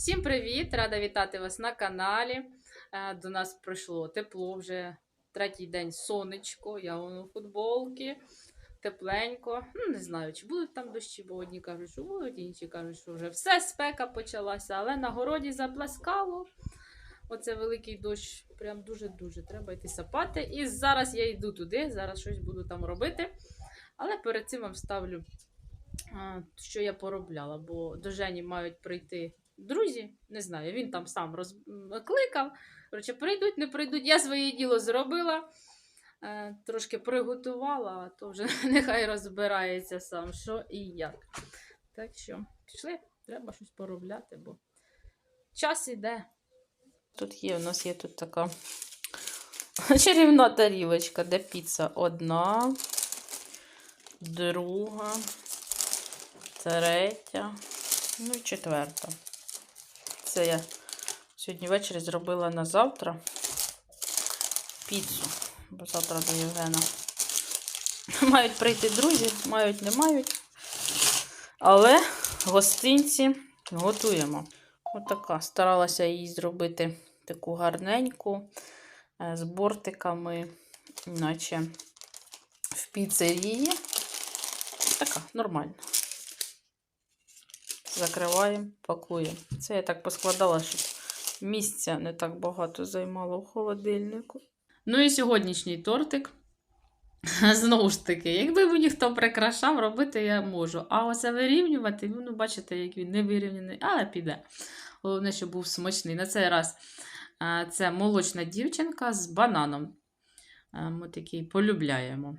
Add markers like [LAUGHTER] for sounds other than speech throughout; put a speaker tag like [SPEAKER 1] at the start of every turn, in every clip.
[SPEAKER 1] Всім привіт! Рада вітати вас на каналі. Е, До нас прийшло тепло вже третій день сонечко. Я вон у футболці, тепленько. Ну, не знаю, чи будуть там дощі, бо одні кажуть, що будуть, інші кажуть, що вже все спека почалася, але на городі заплескало. Оце великий дощ, прям дуже-дуже. Треба йти сапати. І зараз я йду туди, зараз щось буду там робити. Але перед цим вам ставлю, що я поробляла, бо до Жені мають прийти друзі. Не знаю, він там сам розкликав. Коротше, прийдуть, не прийдуть. Я своє діло зробила, е, трошки приготувала, а то вже [LAUGHS] нехай розбирається сам, що і як. Так що, пішли, треба щось поробляти, бо час іде. Тут є, у нас є тут така [LAUGHS] чарівна тарілочка, де піца одна, друга, третя, ну і четверта. Це я сьогодні ввечері зробила на завтра піцу, бо завтра до Євгена. [LAUGHS] Мають прийти друзі, мають, не мають. Але гостинці готуємо. Отака. Старалася її зробити таку гарненьку, е, з бортиками, наче в піцерії. Така нормальна. Закриваємо, пакуємо. Це я так поскладала, щоб місця не так багато займало в холодильнику. Ну і сьогоднішній тортик. [LAUGHS] Знову ж таки, якби мені хто прикрашав, робити я можу. А оце вирівнювати, ну, бачите, як він не вирівняний, але піде. Головне, щоб був смачний. На цей раз це молочна дівчинка з бананом. Ми такий полюбляємо.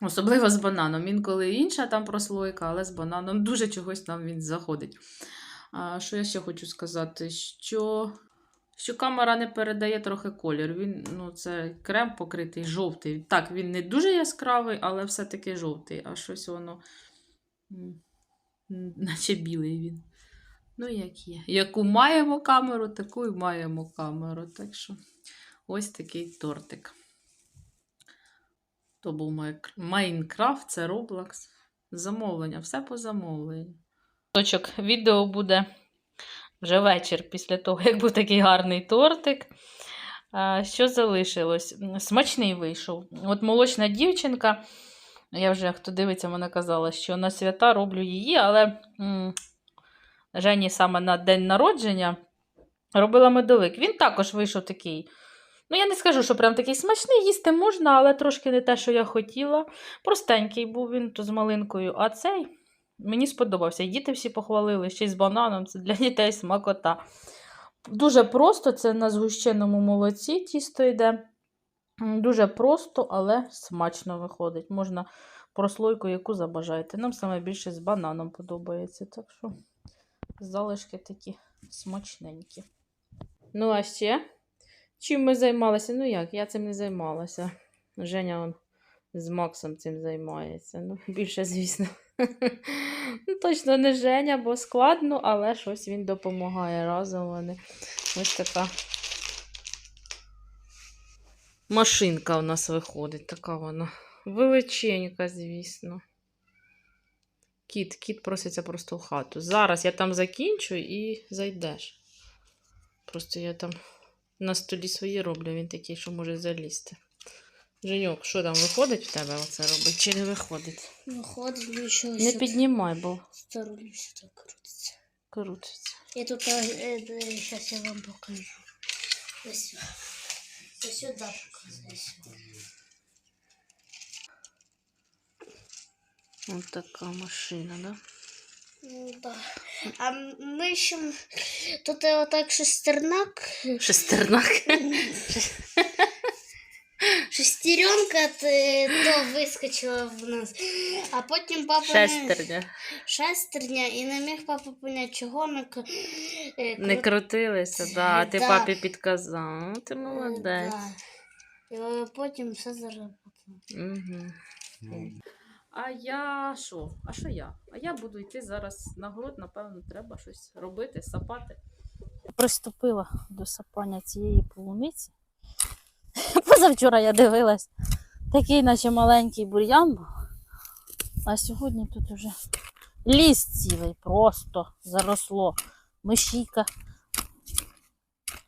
[SPEAKER 1] Особливо з бананом. Інколи інша там прослойка, але з бананом дуже чогось нам він заходить. А, що я ще хочу сказати? Що, що камера не передає трохи колір. Він, ну, це крем покритий жовтий. Так, він не дуже яскравий, але все-таки жовтий. А щось воно, наче білий він. Ну, як є. Яку маємо камеру, таку і маємо камеру. Так що ось такий тортик. То був Майнкрафт, це Roblox. Замовлення, все по замовленню. Точок відео буде вже вечір після того, як був такий гарний тортик. Що залишилось? Смачний вийшов. От молочна дівчинка, я вже хто дивиться, вона казала, що на свята роблю її, але м, Жені саме на день народження робила медовик. Він також вийшов такий. Ну, я не скажу, що прям такий смачний, їсти можна, але трошки не те, що я хотіла. Простенький був він то з малинкою, а цей мені сподобався. Діти всі похвалили, ще й з бананом, це для дітей смакота. Дуже просто, це на згущеному молоці тісто йде. Дуже просто, але смачно виходить. Можна прослойку, яку забажаєте. Нам саме більше з бананом подобається. Так що залишки такі смачненькі. Ну, а ще, чим ми займалися? Ну як, я цим не займалася. Женя он з Максом цим займається. Ну, [LAUGHS] більше, звісно. Ну, точно не Женя, бо складно, але щось він допомагає разом вони. Ось така машинка у нас виходить. Така вона величенька, звісно. Кіт, кіт проситься просто в хату. Зараз я там закінчу і зайдеш. Просто я там на столі свої роблю, він такий, що може залізти. Женьок, що там виходить в тебе оце робить? Чи не виходить?
[SPEAKER 2] Виходить, ну що
[SPEAKER 1] Не піднімай, бо
[SPEAKER 2] сторону сюди крутиться.
[SPEAKER 1] крутиться.
[SPEAKER 2] Я тут, зараз я вам покажу. Ось, ось сюди показує.
[SPEAKER 1] Ось така машина, да?
[SPEAKER 2] Ну, да. А ми ще тут отак шестернак.
[SPEAKER 1] Шестернак. [LAUGHS]
[SPEAKER 2] Шестеренка то, то вискочила в нас. А потім папа не-
[SPEAKER 1] Шестерня.
[SPEAKER 2] шестерня і не міг папа поняти, чого ми к- е,
[SPEAKER 1] Не крутилися, да. А ти
[SPEAKER 2] Да.
[SPEAKER 1] папі підказав. Ну, ти молодець.
[SPEAKER 2] да. І е, потім все заработало.
[SPEAKER 1] Угу. А я що? А що я? А я буду йти зараз на город, напевно, треба щось робити, сапати. Приступила до сапання цієї полуниці. [LAUGHS] Позавчора я дивилась, такий, наче маленький бур'ян був. А сьогодні тут уже ліс цілий, просто заросло мишійка.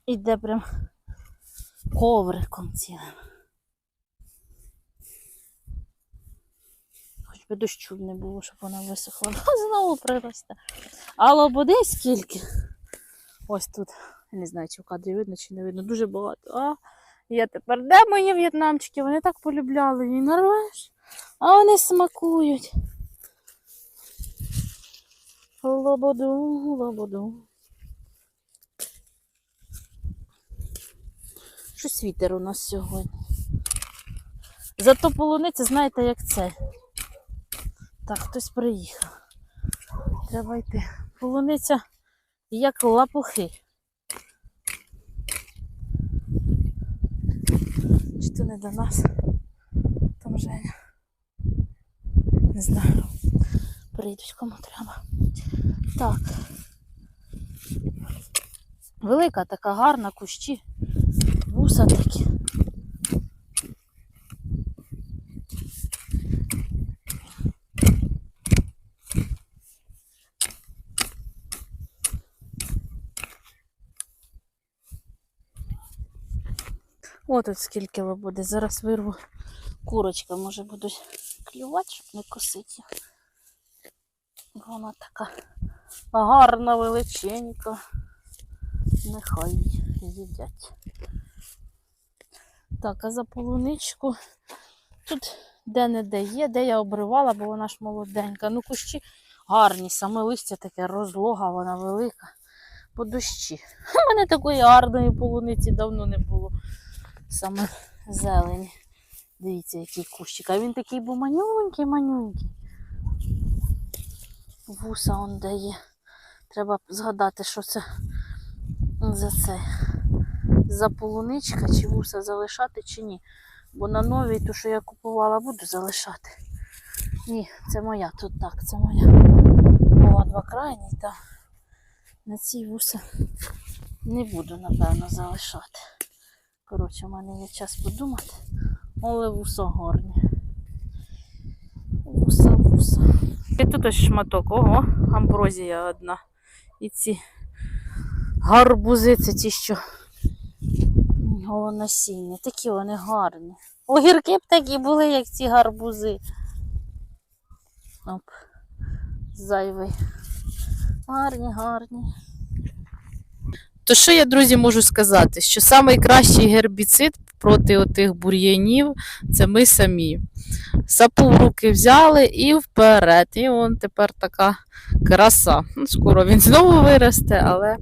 [SPEAKER 1] Іде прям ковриком цілим. Би дощу не було, щоб вона висохла. [LAUGHS] Ну, знову приросте. А лободи скільки? Ось тут. Я не знаю, чи в кадрі видно, чи не видно. Дуже багато. А я тепер де мої в'єтнамчики? Вони так полюбляли її нарвеш. А вони смакують. Лободу, лободу. Щось вітер у нас сьогодні. Зато полуниця, знаєте, як це. Так, хтось приїхав. Треба йти. Полуниця як лапухи. Чи то не до нас? Там Женя. Не знаю. Прийдуть кому треба. Так. Велика така гарна кущі. Вуса такі. О, тут скільки буде. Зараз вирву курочка, може будуть клювати, щоб не косити. Вона така гарна, величенька. Нехай їдять. Так, а за полуничку тут де-не-де є, де я обривала, бо вона ж молоденька. Ну, кущі гарні, саме листя таке розлога, вона велика. По дощі. У мене такої гарної полуниці давно не було. Саме зелені. Дивіться, який кущик. А він такий був манюнький, манюнький. Вуса он дає. Треба згадати, що це за це. За полуничка, чи вуса залишати, чи ні. Бо на новій, ту, що я купувала, буду залишати. Ні, це моя тут так, це моя. Була два крайні, та на цій вуса не буду, напевно, залишати. Коротше, у мене є час подумати. Але вуса гарні. Вуса, вуса. І тут ось шматок. Ого, амброзія одна. І ці гарбузи, це ті, що голоносіння. Такі вони гарні. Огірки б такі були, як ці гарбузи. Оп. Зайвий. Гарні, гарні. То що я, друзі, можу сказати? Що найкращий гербіцид проти отих бур'янів це ми самі. Сапу в руки взяли і вперед. І он тепер така краса. Ну, скоро він знову виросте, але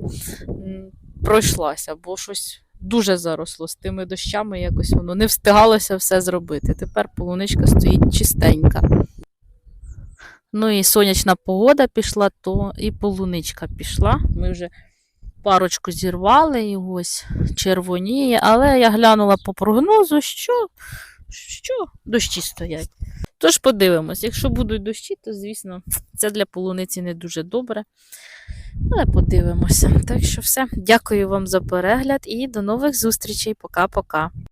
[SPEAKER 1] пройшлася, бо щось дуже заросло з тими дощами, якось воно не встигалося все зробити. Тепер полуничка стоїть чистенька. Ну і сонячна погода пішла, то і полуничка пішла. Ми вже парочку зірвали і ось червоніє, але я глянула по прогнозу, що, що дощі стоять. Тож подивимось, якщо будуть дощі, то звісно це для полуниці не дуже добре. Але подивимося. Так що все. Дякую вам за перегляд і до нових зустрічей. Пока-пока.